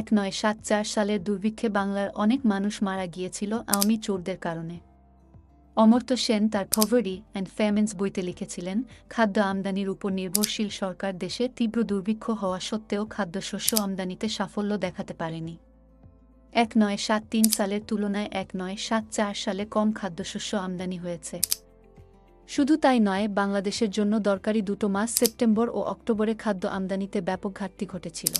এক নয় সাত চার সালের দুর্ভিক্ষে বাংলার অনেক মানুষ মারা গিয়েছিল আওয়ামী চোরদের কারণে। অমর্ত্য সেন তার পভারি অ্যান্ড ফ্যামেন্স বইতে লিখেছিলেন, খাদ্য আমদানির উপর নির্ভরশীল সরকার দেশে তীব্র দুর্ভিক্ষ হওয়া সত্ত্বেও খাদ্যশস্য আমদানিতে সাফল্য দেখাতে পারেনি। এক নয় সাত তিন সালের তুলনায় এক নয় সাত চার সালে কম খাদ্যশস্য আমদানি হয়েছে। শুধু তাই নয়, বাংলাদেশের জন্য দরকারি দুটো মাস সেপ্টেম্বর ও অক্টোবরে খাদ্য আমদানিতে ব্যাপক ঘাটতি ঘটেছিল।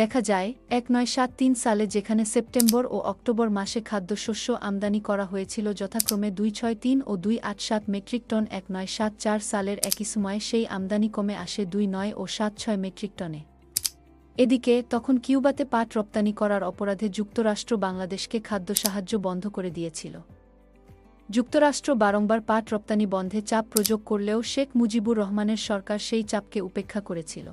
দেখা যায়, এক নয় সাত তিন সালে যেখানে সেপ্টেম্বর ও অক্টোবর মাসে খাদ্যশস্য আমদানি করা হয়েছিল যথাক্রমে দুই ছয় তিন ও দুই আট সাত মেট্রিক টন, এক নয় সাত চার সালের একই সময়ে সেই আমদানি কমে আসে দুই নয় ও সাত ছয় মেট্রিক টনে। এদিকে, তখন কিউবাতে পাট রপ্তানি করার অপরাধে যুক্তরাষ্ট্র বাংলাদেশকে খাদ্য সাহায্য বন্ধ করে দিয়েছিল। যুক্তরাষ্ট্র বারংবার পাট রপ্তানি বন্ধে চাপ প্রয়োগ করলেও শেখ মুজিবুর রহমানের সরকার সেই চাপকে উপেক্ষা করেছিল।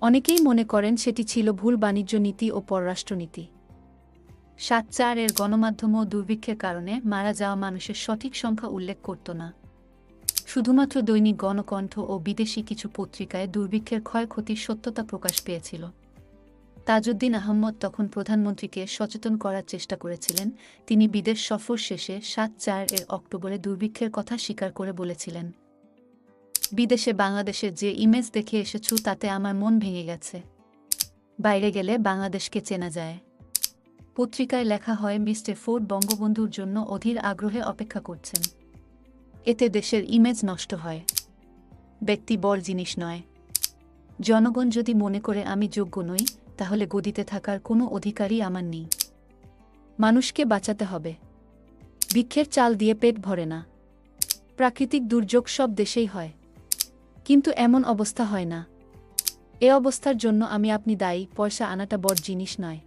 অনেকেই মনে করেন সেটি ছিল ভুল বাণিজ্য নীতি ও পররাষ্ট্রনীতি সাত চার এর গণমাধ্যম ও দুর্ভিক্ষের কারণে মারা যাওয়া মানুষের সঠিক সংখ্যা উল্লেখ করত না। শুধুমাত্র দৈনিক গণকণ্ঠ ও বিদেশি কিছু পত্রিকায় দুর্ভিক্ষের ক্ষয়ক্ষতির সত্যতা প্রকাশ পেয়েছিল। তাজউদ্দিন আহম্মদ তখন প্রধানমন্ত্রীকে সচেতন করার চেষ্টা করেছিলেন। তিনি বিদেশ সফর শেষে সাত চার এর অক্টোবরে দুর্ভিক্ষের কথা স্বীকার করে বলেছিলেন। বিদেশে বাংলাদেশের যে ইমেজ দেখে এসেছু, তাতে আমার মন ভেঙে গেছে। বাইরে গেলে বাংলাদেশকে চেনা যায়। পত্রিকায় লেখা হয়, মিস্টার ফোর্ড বঙ্গবন্ধুর জন্য অধীর আগ্রহে অপেক্ষা করছেন। এতে দেশের ইমেজ নষ্ট হয়। ব্যক্তি বড় জিনিস নয়। জনগণ যদি মনে করে আমি যোগ্য নই, তাহলে গদিতে থাকার কোনো অধিকারই আমার নেই। মানুষকে বাঁচাতে হবে। বৃক্ষের চাল দিয়ে পেট ভরে না। প্রাকৃতিক দুর্যোগ সব দেশেই হয়। কিন্তু এমন অবস্থা হয় না। এ অবস্থার জন্য আমি আপনি দায়ী, পয়সা আনাটা বড় জিনিস নয়।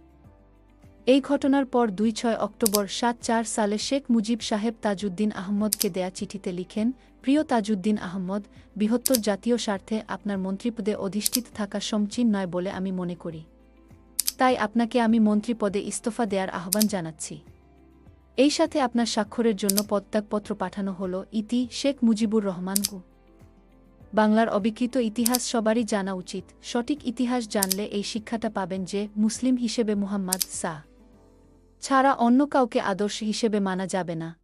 এই ঘটনার পর দুই ছয় অক্টোবর সাত চার সালে শেখ মুজিব সাহেব তাজউদ্দিন আহমদকে দেয়া চিঠিতে লিখেন, প্রিয় তাজউদ্দিন আহমদ, বৃহত্তর জাতীয় স্বার্থে আপনার মন্ত্রীপদে অধিষ্ঠিত থাকা সমচীন নয় বলে আমি মনে করি। তাই আপনাকে আমি মন্ত্রীপদে ইস্তফা দেওয়ার আহ্বান জানাচ্ছি। এই সাথে আপনার স্বাক্ষরের জন্য পদত্যাগপত্র পাঠানো হল ইতি শেখ মুজিবুর রহমান গু বাংলার অবিকৃত ইতিহাস সবারই জানা উচিত। সঠিক ইতিহাস জানলে এই শিক্ষাটা পাবেন যে, মুসলিম হিসেবে মুহাম্মদ সা ছাড়া অন্য কাউকে আদর্শ হিসেবে মানা যাবে না।